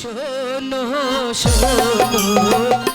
শোনো শোনো